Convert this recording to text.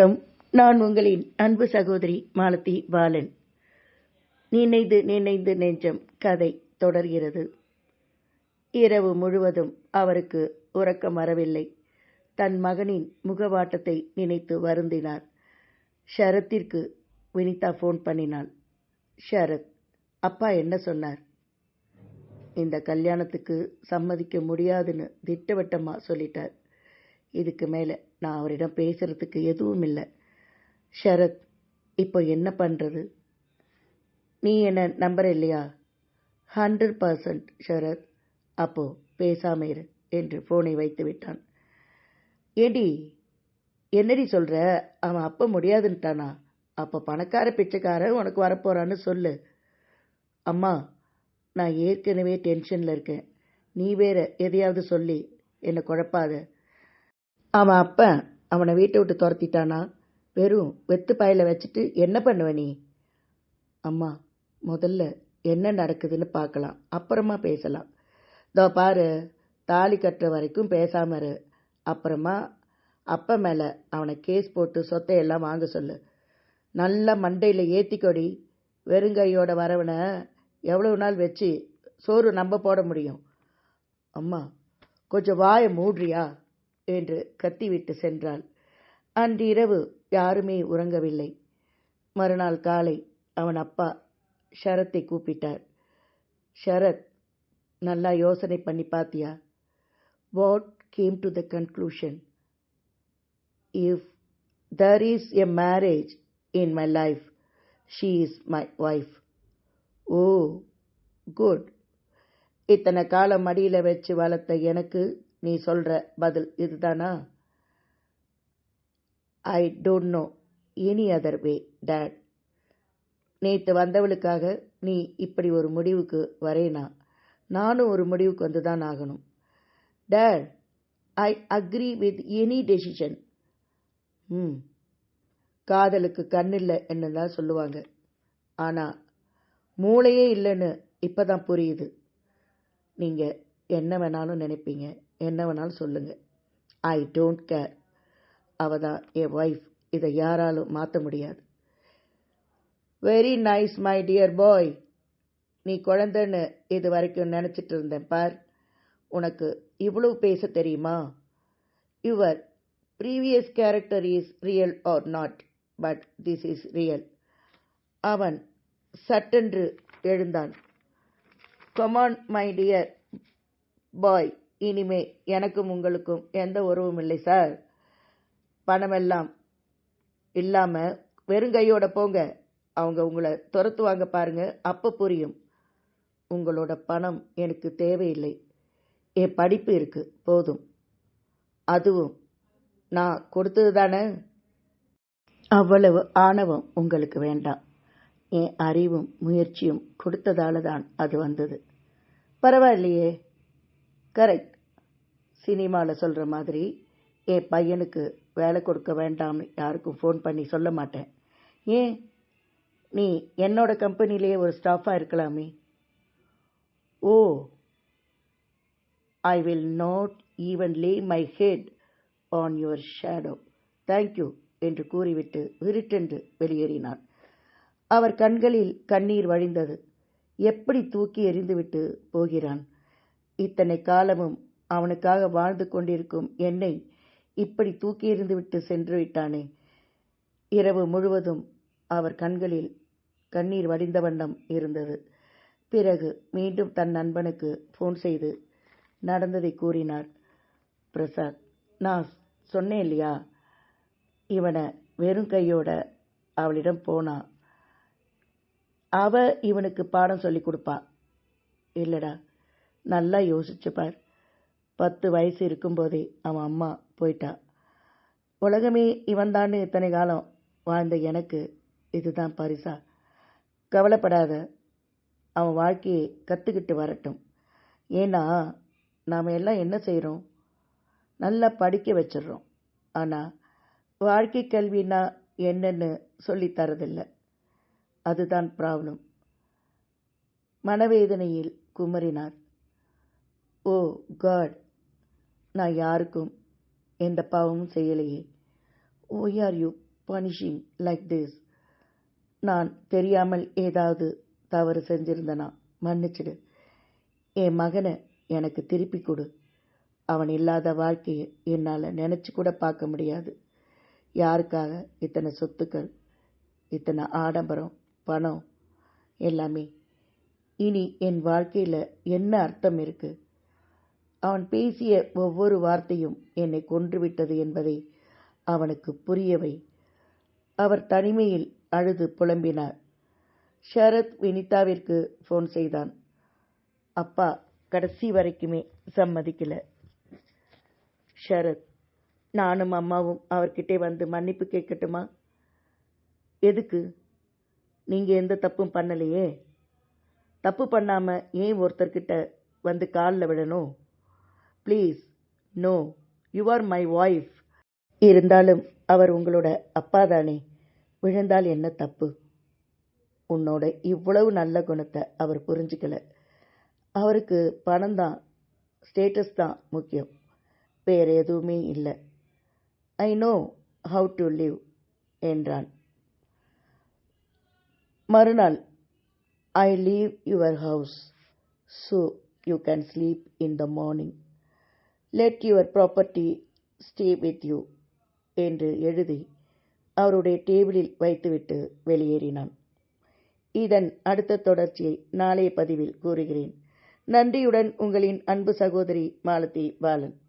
வணக்கம். நான் உங்களின் அன்பு சகோதரி மாலதி பாலன். நினைந்து நினைந்து நெஞ்சம் கதை தொடர்கிறது. இரவு முழுவதும் அவருக்கு உறக்கம் வரவில்லை. தன் மகனின் முகவாட்டத்தை நினைத்து வருந்தினார். ஷரத்திற்கு வினிதா ஃபோன் பண்ணினாள். ஷரத் அப்பா என்ன சொன்னார்? இந்த கல்யாணத்துக்கு சம்மதிக்க முடியாதுன்னு திட்டவட்டமாக சொல்லிட்டார். இதுக்கு மேலே நான் அவரிடம் பேசுறதுக்கு எதுவும் இல்லை. ஷரத் இப்போ என்ன பண்ணுறது நீ என்ன நம்புற இல்லையா? Hundred percent Sharath. அப்போ பேசாம இரு என்று ஃபோனை வைத்து விட்டான். ஏடி என்னடி சொல்கிற அவன் அப்போ முடியாதுன்ட்டானா? அப்போ பணக்கார பிச்சைக்காரன் உனக்கு வரப்போகிறான்னு சொல்லு. அம்மா நான் ஏற்கனவே டென்ஷனில் இருக்கேன். நீ வேற எதையாவது சொல்லி என்னை குழப்பாத. அவன் அப்ப அவனை வீட்டை விட்டு துரத்திட்டானா? வெறும் வெத்து பாயில வச்சுட்டு என்ன பண்ணுவ நீ? அம்மா முதல்ல என்ன நடக்குதுன்னு பார்க்கலாம். அப்புறமா பேசலாம். இதோ பாரு தாலி கட்டுற வரைக்கும் பேசாமல் இரு. அப்புறமா அப்ப மேலே அவனை கேஸ் போட்டு சொத்தையெல்லாம் வாங்க சொல்லு. நல்லா மண்டையில் ஏற்றிக்கொடி வெறுங்கையோட வரவனை எவ்வளவு நாள் வச்சு சோறு நம்ப போட முடியும்? அம்மா கொஞ்சம் வாயை மூடுறியா? என்று கத்திவிட்டு சென்றாள். அன்றிரவு யாருமே உறங்கவில்லை. மறுநாள் காலை அவன் அப்பா ஷரத்தை கூப்பிட்டார். ஷரத் நல்லா யோசனை பண்ணி பாத்தியா? What came to the conclusion if there is a marriage in my life she is my wife oh good இத்தனை காலம் மடியில் வச்சு வளர்த்த எனக்கு நீ சொல்ற பதில் இதுதானா? I don't know any other way dad நேற்று வந்தவளுக்காக நீ இப்படி ஒரு முடிவுக்கு வரேனா நானும் ஒரு முடிவுக்கு வந்து தான் ஆகணும். Dad I agree with any decision hmm. காதலுக்கு கண்ணில்லை இல்லை என்ன தான் சொல்லுவாங்க. ஆனால் மூளையே இல்லைன்னு இப்போ தான் புரியுது. நீங்கள் என்ன வேணாலும் நினைப்பீங்க. என்ன வேணாலும் சொல்லுங்க. ஐ டோன்ட் கேர் அவ தான் என் ஒய்ஃப் இதை யாராலும் மாற்ற முடியாது. Very nice my dear boy நீ குழந்தைன்னு இது வரைக்கும் நினச்சிட்டு இருந்தேன் பார். உனக்கு இவ்வளவு பேச தெரியுமா? Your previous character is real or not but this is real அவன் சட்டென்று எழுந்தான். கொமான் மை டியர் பாய் இனிமே எனக்கும் உங்களுக்கும் எந்த உறவும் இல்லை சார். பணமெல்லாம் இல்லாம வெறுங்கையோட போங்க. அவங்க உங்களை துரத்துவாங்க பாருங்க அப்ப புரியும். உங்களோட பணம் எனக்கு தேவையில்லை. என் படிப்பு இருக்கு போதும். அதுவும் நான் கொடுத்தது தானே? அவ்வளவு ஆணவம் உங்களுக்கு வேண்டாம். என் அறிவும் முயற்சியும் கொடுத்ததால தான் அது வந்தது. பரவாயில்லையே. கரெக்ட் சினிமாவில் சொல்கிற மாதிரி என் பையனுக்கு வேலை கொடுக்க வேண்டாம்னு யாருக்கும் ஃபோன் பண்ணி சொல்ல மாட்டேன். ஏன்? நீ என்னோட கம்பெனிலேயே ஒரு ஸ்டாஃபாக இருக்கலாமே. ஓ I will not even lay my head on your shadow thank you என்று கூறிவிட்டு விருட்டென்று வெளியேறினான். அவர் கண்களில் கண்ணீர் வழிந்தது. எப்படி தூக்கி எறிந்துவிட்டு போகிறான்? இத்தனை காலமும் அவனுக்காக வாழ்ந்து கொண்டிருக்கும் என்னை இப்படி தூக்கி எறிந்துவிட்டு சென்று விட்டானே. இரவு முழுவதும் அவர் கண்களில் கண்ணீர் வடிந்த வண்ணம் இருந்தது. பிறகு மீண்டும் தன் நண்பனுக்கு ஃபோன் செய்து நடந்ததை கூறினார். பிரசாத் நான் சொன்னேன் இல்லையா? இவனை வெறும் கையோட அவளிடம் போனா. அவ இவனுக்கு பாடம் சொல்லி கொடுப்பா. இல்லடா நல்லா யோசிச்சு பார் பத்து வயசு இருக்கும்போதே அவன் அம்மா போயிட்டா. உலகமே இவன்தான்னு இத்தனை காலம் வாழ்ந்த எனக்கு இதுதான் பரிசா. கவலைப்படாத அவன் வாழ்க்கையை கற்றுக்கிட்டு வரட்டும். ஏன்னா நாம் எல்லாம் என்ன செய்கிறோம் நல்லா படிக்க வச்சிடுறோம். ஆனால் வாழ்க்கை கல்வின்னா என்னன்னு சொல்லித்தரதில்லை அதுதான் ப்ராப்ளம் மனவேதனையில் குமரினார். ஓ காட் நான் யாருக்கும் எந்த பாவமும் செய்யலையே. ஓ are you punishing like this நான் தெரியாமல் ஏதாவது தவறு செஞ்சிருந்தனா? மன்னிச்சிடு. என் மகனை எனக்கு திருப்பி கொடு. அவன் இல்லாத வாழ்க்கையை என்னால் நினச்சி கூட பார்க்க முடியாது. யாருக்காக இத்தனை சொத்துக்கள் இத்தனை ஆடம்பரம் பணம் எல்லாமே? இனி என் வாழ்க்கையில் என்ன அர்த்தம் இருக்குது அவன் பேசிய ஒவ்வொரு வார்த்தையும் என்னை கொன்றுவிட்டது என்பதை அவனுக்கு புரியவை. அவர் தனிமையில் அழுது புலம்பினார். ஷரத் வினிதாவிற்கு ஃபோன் செய்தான். அப்பா கடைசி வரைக்குமே சம்மதிக்கல. ஷரத் நானும் அம்மாவும் அவர்கிட்டே வந்து மன்னிப்பு கேட்கட்டுமா? எதுக்கு? நீங்கள் எந்த தப்பும் பண்ணலையே? தப்பு பண்ணாமல் ஏன் ஒருத்தர்கிட்ட வந்து காலில் விடணும்? Please no you are my wife இருந்தாலும் அவர் உங்களோட அப்பா தானே. விழுந்தால் என்ன தப்பு? உன்னோட இவ்வளவு நல்ல குணத்தை அவர் புரிஞ்சுக்கல. அவருக்கு பணம் தான் ஸ்டேட்டஸ் தான் முக்கியம். வேறு எதுவுமே இல்லை. I know how to live என்றான். மறுநாள் I leave your house so you can sleep in the morning let your property stay with you என்று எழுதி அவருடைய டேபிளில் வைத்துவிட்டு வெளியேறினான். இதன் அடுத்த தொடர்ச்சியை நாளைய பதிவில் கூறுகிறேன். நன்றியுடன் உங்களின் அன்பு சகோதரி மாலதி பாலன்.